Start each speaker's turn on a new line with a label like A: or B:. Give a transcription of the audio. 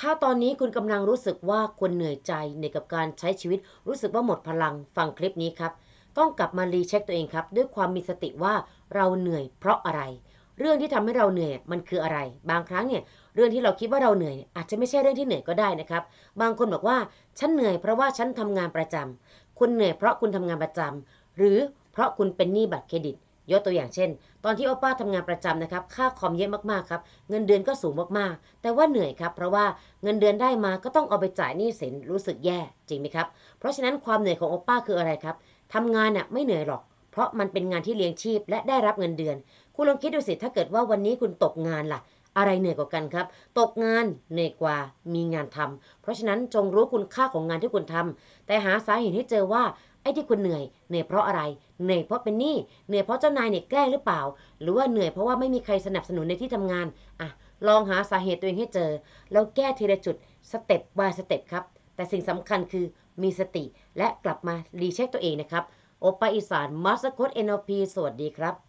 A: ถ้าตอนนี้คุณกำลังรู้สึกว่าคุณเหนื่อยใจในกับการใช้ชีวิตรู้สึกว่าหมดพลังฟังคลิปนี้ครับ ต้องกลับมารีเช็คตัวเองครับ ด้วยความมีสติว่าเราเหนื่อยเพราะอะไร เรื่องที่ทำให้เราเหนื่อยมันคืออะไร บางครั้งเนี่ยเรื่องที่เราคิดว่าเราเหนื่อยอาจจะไม่ใช่เรื่องที่เหนื่อยก็ได้นะครับ บางคนบอกว่าฉันเหนื่อยเพราะว่าฉันทำงานประจำคุณเหนื่อยเพราะคุณทำงานประจำหรือเพราะคุณเป็นหนี้บัตรเครดิต ยกตัวอย่างเช่น ตอนที่โอป้าทำงานประจำนะครับ ค่าคอมเยอะมากๆครับ เงินเดือนก็สูงมากๆ แต่ว่าเหนื่อยครับ เพราะว่าเงินเดือนได้มาก็ต้องเอาไปจ่ายหนี้สินรู้สึกแย่จริงไหมครับ เพราะฉะนั้นความเหนื่อยของโอป้าคืออะไรครับทำงานน่ะไม่เหนื่อยหรอก เพราะมันเป็นงานที่เลี้ยงชีพและได้รับเงินเดือน คุณลองคิดดูสิถ้าเกิดว่าวันนี้คุณตกงานล่ะ อะไรเหนื่อยกว่ากันครับ ตกงานเหนื่อยกว่ามีงานทำเพราะฉะนั้นจงรู้คุณค่าของงานที่คุณทำแต่หาสาเหตุให้เจอว่าไอ้ที่คุณเหนื่อยเหนื่อยเพราะอะไรเหนื่อยเพราะเป็นหนี้เหนื่อยเพราะเจ้านายเนี่ยแกล้งหรือเปล่า หรือว่าเหนื่อยเพราะว่าไม่มีใครสนับสนุนในที่ทำงานอะลองหาสาเหตุตัวเองให้เจอ แล้วแก้ทีละจุดสเต็ป by สเต็ปครับ แต่สิ่งสำคัญคือมีสติและกลับมารีเช็คตัวเองนะครับโอปาอีสานมาสโคต NLP สวัสดีครับ